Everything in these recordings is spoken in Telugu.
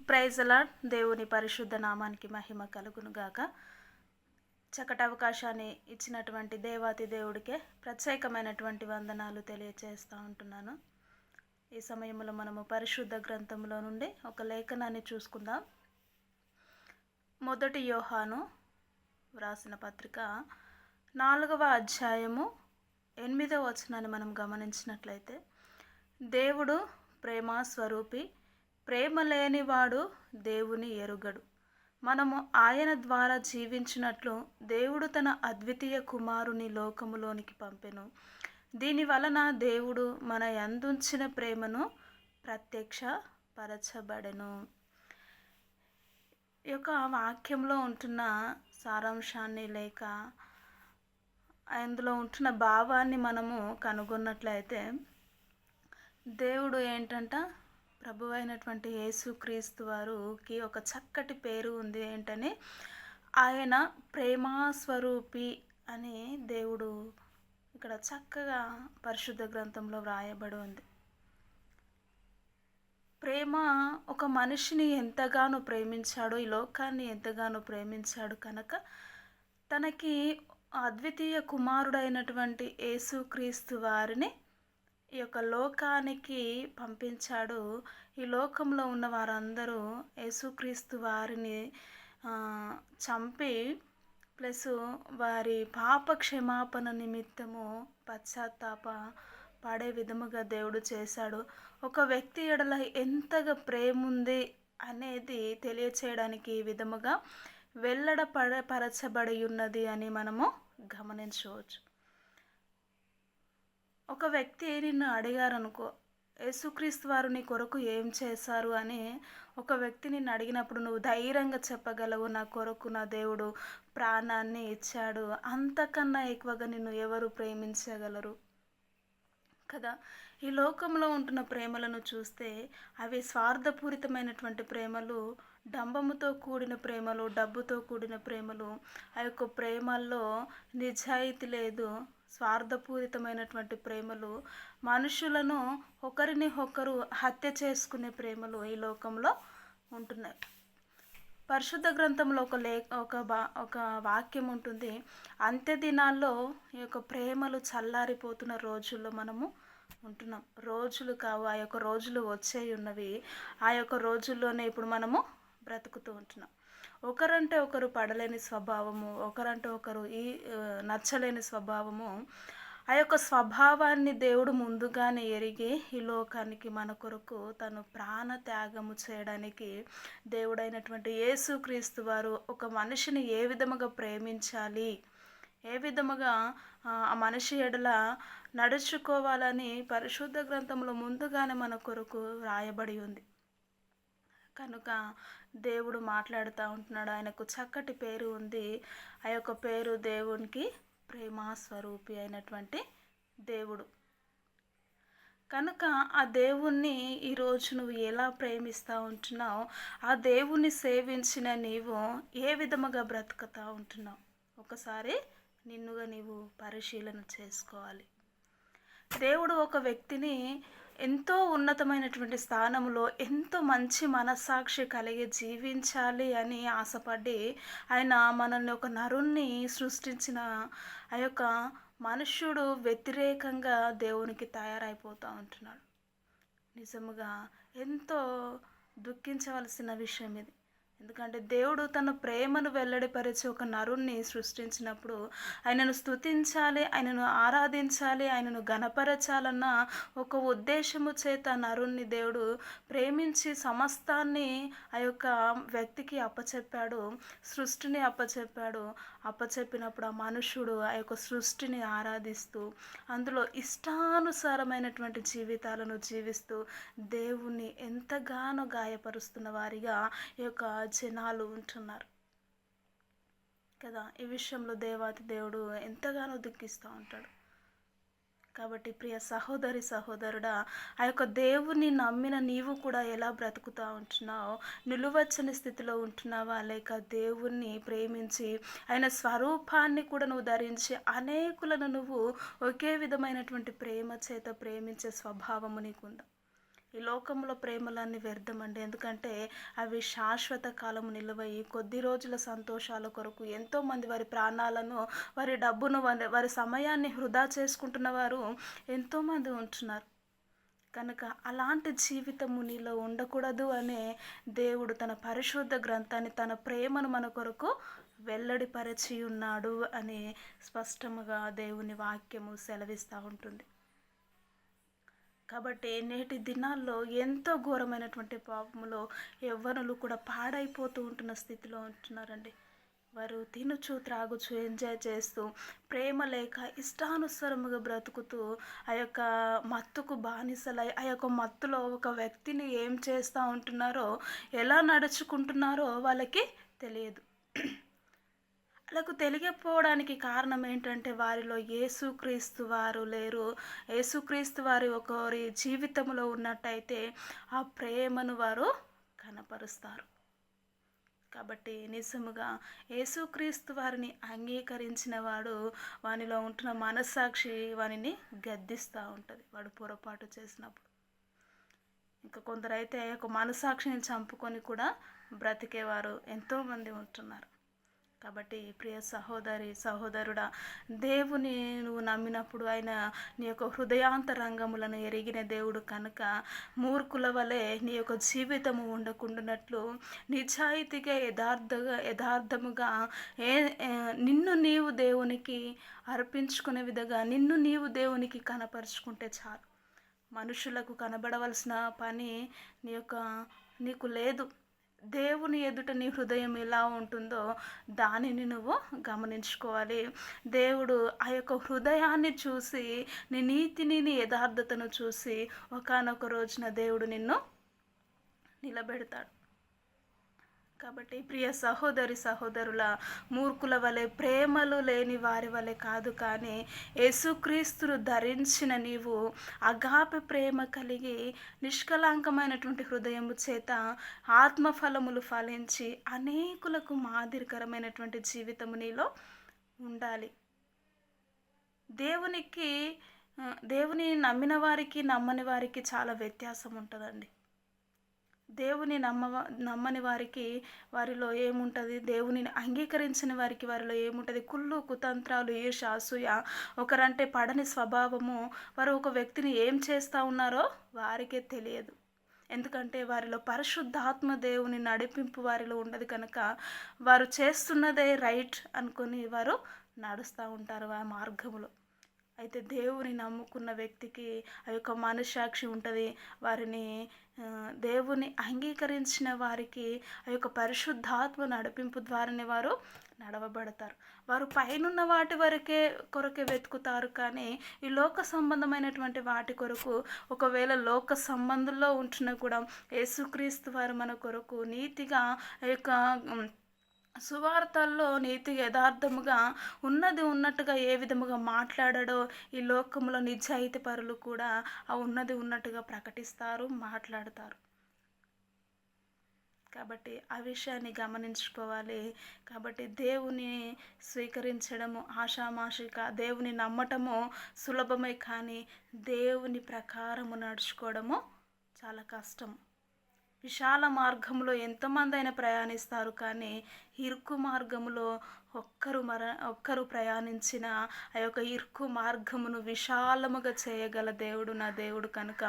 ప్రైజలా దేవుని పరిశుద్ధ నామానికి మహిమ కలుగును గాక చక్కటి అవకాశాన్ని ఇచ్చినటువంటి దేవాతి దేవుడికే ప్రత్యేకమైనటువంటి వందనాలు తెలియచేస్తూ ఉంటున్నాను. ఈ సమయంలో మనము పరిశుద్ధ గ్రంథంలో నుండి ఒక లేఖనాన్ని చూసుకుందాం. మొదటి యోహాను వ్రాసిన పత్రిక నాలుగవ అధ్యాయము ఎనిమిదవ వచనాన్ని మనం గమనించినట్లయితే దేవుడు ప్రేమ స్వరూపి ప్రేమ లేనివాడు దేవుని ఎరుగడు. మనము ఆయన ద్వారా జీవించినట్లు దేవుడు తన అద్వితీయ కుమారుని లోకములోనికి పంపెను. దీని వలన దేవుడు మన యందుంచిన ప్రేమను ప్రత్యక్ష పరచబడెను ఈ యొక్క వాక్యంలో ఉంటున్న సారాంశాన్ని లేక అందులో ఉంటున్న భావాన్ని మనము కనుగొన్నట్లయితే దేవుడు ఏంటంట? ప్రభు అయినటువంటి యేసుక్రీస్తు వారికి ఒక చక్కటి పేరు ఉంది ఏంటని ఆయన ప్రేమాస్వరూపి అని దేవుడు ఇక్కడ చక్కగా పరిశుద్ధ గ్రంథంలో వ్రాయబడి ఉంది. ప్రేమ ఒక మనిషిని ఎంతగానో ప్రేమించాడో ఈ లోకాన్ని ఎంతగానో ప్రేమించాడు కనుక తనకి అద్వితీయ కుమారుడైనటువంటి యేసుక్రీస్తు వారిని ఈ యొక్క లోకానికి పంపించాడు. ఈ లోకంలో ఉన్న వారందరూ యేసుక్రీస్తు వారిని చంపి ప్లస్ వారి పాప క్షమాపణ నిమిత్తము పశ్చాత్తాప పడే విధముగా దేవుడు చేశాడు. ఒక వ్యక్తి ఎడల ఎంతగా ప్రేమ ఉంది అనేది తెలియచేయడానికి ఈ విధముగా వెల్లడ పరచబడి ఉన్నది అని మనము గమనించవచ్చు. ఒక వ్యక్తి నిన్ను అడిగారనుకో యేసుక్రీస్తు వారు నీ కొరకు ఏం చేశారు అని ఒక వ్యక్తి నిన్ను అడిగినప్పుడు నువ్వు ధైర్యంగా చెప్పగలవు నా కొరకు నా దేవుడు ప్రాణాన్ని ఇచ్చాడు. అంతకన్నా ఎక్కువగా నిన్ను ఎవరు ప్రేమించగలరు? కదా ఈ లోకంలో ఉంటున్న ప్రేమలను చూస్తే అవి స్వార్థపూరితమైనటువంటి ప్రేమలు డంబముతో కూడిన ప్రేమలు డబ్బుతో కూడిన ప్రేమలు ఆ యొక్క ప్రేమల్లో నిజాయితీ లేదు. స్వార్థపూరితమైనటువంటి ప్రేమలు మనుషులను ఒకరిని ఒకరు హత్య చేసుకునే ప్రేమలు ఈ లోకంలో ఉంటున్నాయి. పరిశుద్ధ గ్రంథంలో ఒక లే ఒక బా ఒక వాక్యం ఉంటుంది. అంత్య దినాల్లో ఈ యొక్క ప్రేమలు చల్లారిపోతున్న రోజుల్లో మనము ఉంటున్నాం. రోజులు కావు ఆ యొక్క రోజులు వచ్చే ఉన్నవి ఆ యొక్క రోజుల్లోనే ఇప్పుడు మనము బ్రతుకుతూ ఉంటున్నాం. ఒకరంటే ఒకరు పడలేని స్వభావము ఒకరంటే ఒకరు ఈ నచ్చలేని స్వభావము ఆ యొక్క స్వభావాన్ని దేవుడు ముందుగానే ఎరిగి ఈ లోకానికి మన కొరకు తను ప్రాణ త్యాగము చేయడానికి దేవుడైనటువంటి యేసుక్రీస్తు వారు ఒక మనిషిని ఏ విధముగా ప్రేమించాలి ఏ విధముగా ఆ మనిషి ఎడల నడుచుకోవాలని పరిశుద్ధ గ్రంథంలో ముందుగానే మన కొరకు రాయబడి ఉంది. కనుక దేవుడు మాట్లాడుతూ ఉంటున్నాడు. ఆయనకు చక్కటి పేరు ఉంది. ఆ యొక్క పేరు దేవునికి ప్రేమ స్వరూపి అయినటువంటి దేవుడు. కనుక ఆ దేవుణ్ణి ఈరోజు నువ్వు ఎలా ప్రేమిస్తూ ఉంటున్నావు? ఆ దేవుణ్ణి సేవించిన నీవు ఏ విధముగా బ్రతుకుతూ ఉంటున్నావు? ఒకసారి నిన్నుగా నీవు పరిశీలన చేసుకోవాలి. దేవుడు ఒక వ్యక్తిని ఎంతో ఉన్నతమైనటువంటి స్థానంలో ఎంతో మంచి మనస్సాక్షి కలిగి జీవించాలి అని ఆశపడి ఆయన మనల్ని ఒక నరుణ్ణి సృష్టించిన ఆ యొక్క మనుష్యుడు వ్యతిరేకంగా దేవునికి తయారైపోతూ ఉంటున్నాడు. నిజముగా ఎంతో దుఃఖించవలసిన విషయం ఇది. ఎందుకంటే దేవుడు తన ప్రేమను వెల్లడిపరిచి ఒక నరుణ్ణి సృష్టించినప్పుడు ఆయనను స్తుతించాలి ఆయనను ఆరాధించాలి ఆయనను గణపరచాలన్న ఒక ఉద్దేశము చేత నరుణ్ణి దేవుడు ప్రేమించి సమస్తాన్ని ఆ యొక్క వ్యక్తికి అప్పచెప్పాడు సృష్టిని అప్పచెప్పాడు. అప్పచెప్పినప్పుడు ఆ మనుషుడు ఆ యొక్క సృష్టిని ఆరాధిస్తూ అందులో ఇష్టానుసారమైనటువంటి జీవితాలను జీవిస్తూ దేవుణ్ణి ఎంతగానో గాయపరుస్తున్న వారిగా ఈ యొక్క జనాలు ఉంటున్నారు కదా ఈ విషయంలో దేవాతి దేవుడు ఎంతగానో దుఃఖిస్తూ ఉంటాడు. కాబట్టి ప్రియ సహోదరి సహోదరుడా ఆ యొక్క దేవుని నమ్మిన నీవు కూడా ఎలా బ్రతుకుతూ ఉంటున్నావు? నిలువచ్చని స్థితిలో ఉంటున్నావా? లేక దేవుణ్ణి ప్రేమించి ఆయన స్వరూపాన్ని కూడా నువ్వు ధరించి అనేకులను నువ్వు ఒకే విధమైనటువంటి ప్రేమ చేత ప్రేమించే స్వభావము నీకుందా? ఈ లోకంలో ప్రేమలన్నీ వ్యర్థమండి. ఎందుకంటే అవి శాశ్వత కాలము నిలువయి కొద్ది రోజుల సంతోషాల కొరకు ఎంతోమంది వారి ప్రాణాలను వారి డబ్బును వారి వారి సమయాన్ని వృధా చేసుకుంటున్న వారు ఎంతోమంది ఉంటున్నారు. కనుక అలాంటి జీవితము నీలో ఉండకూడదు అనే దేవుడు తన పరిశుద్ధ గ్రంథాన్ని తన ప్రేమను మన కొరకు వెల్లడిపరచి ఉన్నాడు అని స్పష్టముగా దేవుని వాక్యము సెలవిస్తూ ఉంటుంది. కాబట్టి నేటి దినాల్లో ఎంతో ఘోరమైనటువంటి పాపములో యవ్వనులు కూడా పాడైపోతూ ఉంటున్న స్థితిలో ఉంటున్నారండి. వారు తినుచు త్రాగుచు ఎంజాయ్ చేస్తూ ప్రేమ లేక ఇష్టానుసరముగా బ్రతుకుతూ ఆ యొక్క మత్తుకు బానిసలై ఆ యొక్క మత్తులో ఒక వ్యక్తిని ఏం చేస్తూ ఉంటున్నారో ఎలా నడుచుకుంటున్నారో వాళ్ళకి తెలియదు. వాళ్ళకు తెలియకపోవడానికి కారణం ఏంటంటే వారిలో యేసుక్రీస్తు వారు లేరు. యేసుక్రీస్తు వారి ఒకరి జీవితంలో ఉన్నట్టయితే ఆ ప్రేమను వారు కనపరుస్తారు. కాబట్టి నిజముగా యేసుక్రీస్తు వారిని అంగీకరించిన వాడు వానిలో ఉంటున్న మనస్సాక్షి వానిని గద్దిస్తూ ఉంటుంది వాడు పొరపాటు చేసినప్పుడు. ఇంకా కొందరైతే ఒక మనసాక్షిని చంపుకొని కూడా బ్రతికేవారు ఎంతోమంది ఉంటున్నారు. కాబట్టి ప్రియ సహోదరి సహోదరుడా దేవుని నువ్వు నమ్మినప్పుడు ఆయన నీ యొక్క హృదయాంతరంగములను ఎరిగిన దేవుడు కనుక మూర్ఖుల వలె నీ యొక్క జీవితము ఉండకుండానట్లు నిజాయితీగా యథార్థగా యథార్థముగా ఏ నిన్ను నీవు దేవునికి అర్పించుకునే విధంగా నిన్ను నీవు దేవునికి కనపరుచుకుంటే చాలు. మనుషులకు కనబడవలసిన పని నీ యొక్క నీకు లేదు. దేవుని ఎదుట నీ హృదయం ఎలా ఉంటుందో దానిని నువ్వు గమనించుకోవాలి. దేవుడు ఆ యొక్క హృదయాన్ని చూసి నీ నీతిని నీ యథార్థతను చూసి ఒకనొక రోజున దేవుడు నిన్ను నిలబెడతాడు. కాబట్టి ప్రియ సహోదరి సహోదరుల మూర్ఖుల వలె ప్రేమలు లేని వారి వలె కాదు కానీ యేసుక్రీస్తును ధరించిన నీవు అగాప ప్రేమ కలిగి నిష్కలాంకమైనటువంటి హృదయము చేత ఆత్మఫలములు ఫలించి అనేకులకు మాదిరికరమైనటువంటి జీవితము నీలో ఉండాలి. దేవునికి దేవుని నమ్మిన వారికి నమ్మని వారికి చాలా వ్యత్యాసం ఉంటుందండి. దేవుని నమ్మ నమ్మని వారికి వారిలో ఏముంటుంది? దేవుని అంగీకరించిన వారికి వారిలో ఏముంటుంది? కుళ్ళు కుతంత్రాలు ఈర్ష అసూయ ఒకరంటే పడని స్వభావము. వారు ఒక వ్యక్తిని ఏం చేస్తూ ఉన్నారో వారికే తెలియదు. ఎందుకంటే వారిలో పరిశుద్ధాత్మ దేవుని నడిపింపు వారిలో ఉండదు కనుక వారు చేస్తున్నదే రైట్ అనుకొని వారు నడుస్తూ ఉంటారు ఆ మార్గంలో అయితే దేవుని నమ్ముకున్న వ్యక్తికి ఆ యొక్క మనస్సాక్షి ఉంటుంది. వారిని దేవుని అంగీకరించిన వారికి ఆ యొక్క పరిశుద్ధాత్మ నడిపింపు ద్వారానే వారు నడవబడతారు. వారు పైనున్న వాటి వరకే కొరకే వెతుకుతారు కానీ ఈ లోక సంబంధమైనటువంటి వాటి కొరకు ఒకవేళ లోక సంబంధంలో ఉంటున్నా కూడా యేసుక్రీస్తు వారు మన కొరకు నీతిగా ఆ యొక్క సువార్తల్లో నీతి యథార్థముగా ఉన్నది ఉన్నట్టుగా ఏ విధముగా మాట్లాడడో ఈ లోకంలో నిజాయితీ పరులు కూడా ఆ ఉన్నది ఉన్నట్టుగా ప్రకటిస్తారు మాట్లాడతారు. కాబట్టి ఆ విషయాన్ని గమనించుకోవాలి. కాబట్టి దేవుని స్వీకరించడము ఆషామాషిక దేవుని నమ్మటము సులభమే కానీ దేవుని ప్రకారము నడుచుకోవడము చాలా కష్టం విశాల మార్గంలో ఎంతమంది అయినా ప్రయాణిస్తారు కానీ ఇరుకు మార్గములో ఒక్కరు మర ఒక్కరు ప్రయాణించిన ఆ యొక్క ఇరుకు మార్గమును విశాలముగా చేయగల దేవుడు నా దేవుడు కనుక.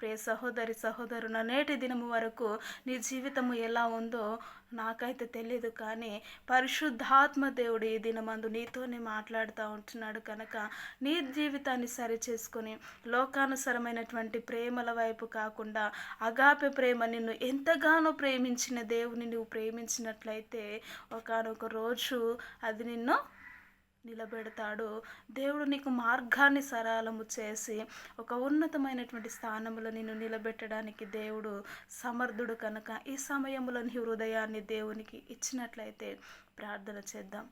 ప్రే సహోదరి సహోదరు నేటి దినము వరకు నీ జీవితము ఎలా ఉందో నాకైతే తెలియదు కానీ పరిశుద్ధాత్మ దేవుడు ఈ దినమందు నీతోనే మాట్లాడుతూ ఉంటున్నాడు కనుక నీ జీవితాన్ని సరి చేసుకొని లోకానుసరమైనటువంటి ప్రేమల వైపు కాకుండా అగాపె ప్రేమ నిన్ను ఎంతగానో ప్రేమించిన దేవుని నువ్వు ప్రేమించినట్లయితే ఒకనొక రోజు అది నిన్ను నిలబెడతాడు. దేవుడు నీకు మార్గాన్ని సరళము చేసి ఒక ఉన్నతమైనటువంటి స్థానంలో నిన్ను నిలబెట్టడానికి దేవుడు సమర్థుడు కనుక ఈ సమయంలో నీ హృదయాన్ని దేవునికి ఇచ్చినట్లయితే ప్రార్థన చేద్దాం.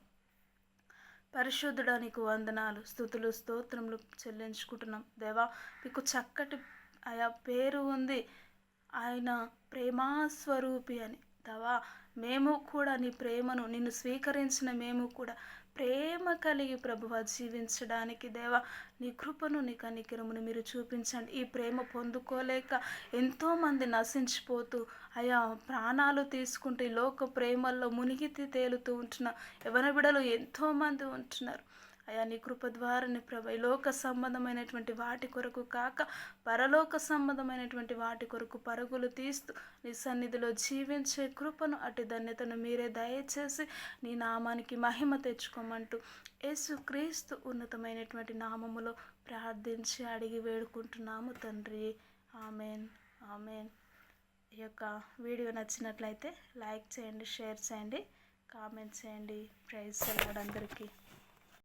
పరిశుద్ధుడా నీకు వందనాలు స్థుతులు స్తోత్రములు చెల్లించుకుంటున్నాం. దేవా మీకు చక్కటి ఆయా పేరు ఉంది. ఆయన ప్రేమాస్వరూపి అని. దవా మేము కూడా నీ ప్రేమను నిన్ను స్వీకరించిన మేము కూడా ప్రేమ కలిగి ప్రభువ జీవించడానికి దేవా నీ కృపను నీ కనికిరమును మీరు చూపించండి. ఈ ప్రేమ పొందుకోలేక ఎంతోమంది నశించిపోతూ అయా ప్రాణాలు తీసుకుంటూ లోక ప్రేమల్లో మునిగి తేలుతూ ఉంటున్న ఎవరి బిడలు ఎంతోమంది ఉంటున్నారు. అయా నీ కృప ద్వారా నీ ప్రభ ఈ లోక సంబంధమైనటువంటి వాటి కొరకు కాక పరలోక సంబంధమైనటువంటి వాటి కొరకు పరుగులు తీస్తూ నీ సన్నిధిలో జీవించే కృపను అటు ధన్యతను మీరే దయచేసి నీ నామానికి మహిమ తెచ్చుకోమంటూ యేసుక్రీస్తు ఉన్నతమైనటువంటి నామములో ప్రార్థించి అడిగి వేడుకుంటున్నాము తండ్రి. ఆమెన్. ఆమెన్. ఈ యొక్క వీడియో నచ్చినట్లయితే లైక్ చేయండి షేర్ చేయండి కామెంట్ చేయండి. ప్రైజ్ అందరికీ.